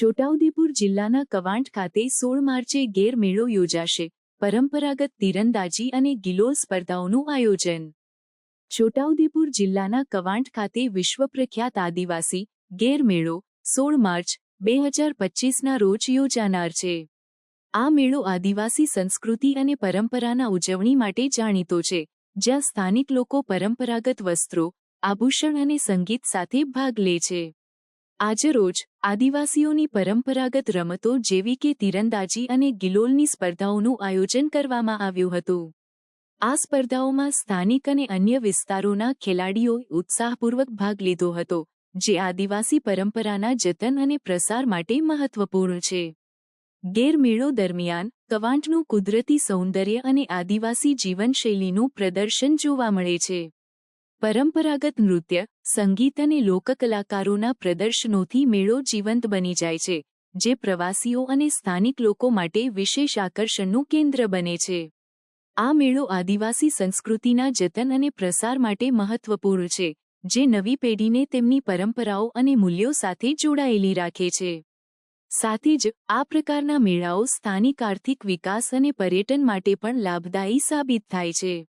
છોટાઉદેપુર જિલ્લાના કવાંટ ખાતે સોળ માર્ચે ગેરમેળો યોજાશે. પરંપરાગત તીરંદાજી અને ગિલોલ સ્પર્ધાઓનું આયોજન. છોટાઉદેપુર જિલ્લાના કવાંટ ખાતે વિશ્વ પ્રખ્યાત આદિવાસી ગેરમેળો સોળ માર્ચ, બે હજાર પચીસના રોજ યોજાનાર છે. આ મેળો આદિવાસી સંસ્કૃતિ અને પરંપરાના ઉજવણી માટે જાણીતો છે, જ્યાં સ્થાનિક લોકો પરંપરાગત વસ્ત્રો, આભૂષણ અને સંગીત સાથે ભાગ લે છે. આજરોજ આદિવાસીઓની પરંપરાગત રમતો જેવી કે તીરંદાજી અને ગિલોલની સ્પર્ધાઓનું આયોજન કરવામાં આવ્યું હતું. આ સ્પર્ધાઓમાં સ્થાનિક અને અન્ય વિસ્તારોના ખેલાડીઓએ ઉત્સાહપૂર્વક ભાગ લીધો હતો, જે આદિવાસી પરંપરાના જતન અને પ્રસાર માટે મહત્વપૂર્ણ છે. ગેરમેળો દરમિયાન કવાંટનું કુદરતી સૌંદર્ય અને આદિવાસી જીવનશૈલીનું પ્રદર્શન જોવા મળે છે. પરંપરાગત નૃત્ય, સંગીત અને લોકકલાકારોના પ્રદર્શનોથી મેળો જીવંત બની જાય છે, જે પ્રવાસીઓ અને સ્થાનિક લોકો માટે વિશેષ આકર્ષણનું કેન્દ્ર બને છે. આ મેળો આદિવાસી સંસ્કૃતિના જતન અને પ્રસાર માટે મહત્વપૂર્ણ છે, જે નવી પેઢીને તેમની પરંપરાઓ અને મૂલ્યો સાથે જોડાયેલી રાખે છે. સાથે જ, આ પ્રકારના મેળાઓ સ્થાનિક આર્થિક વિકાસ અને પર્યટન માટે પણ લાભદાયી સાબિત થાય છે.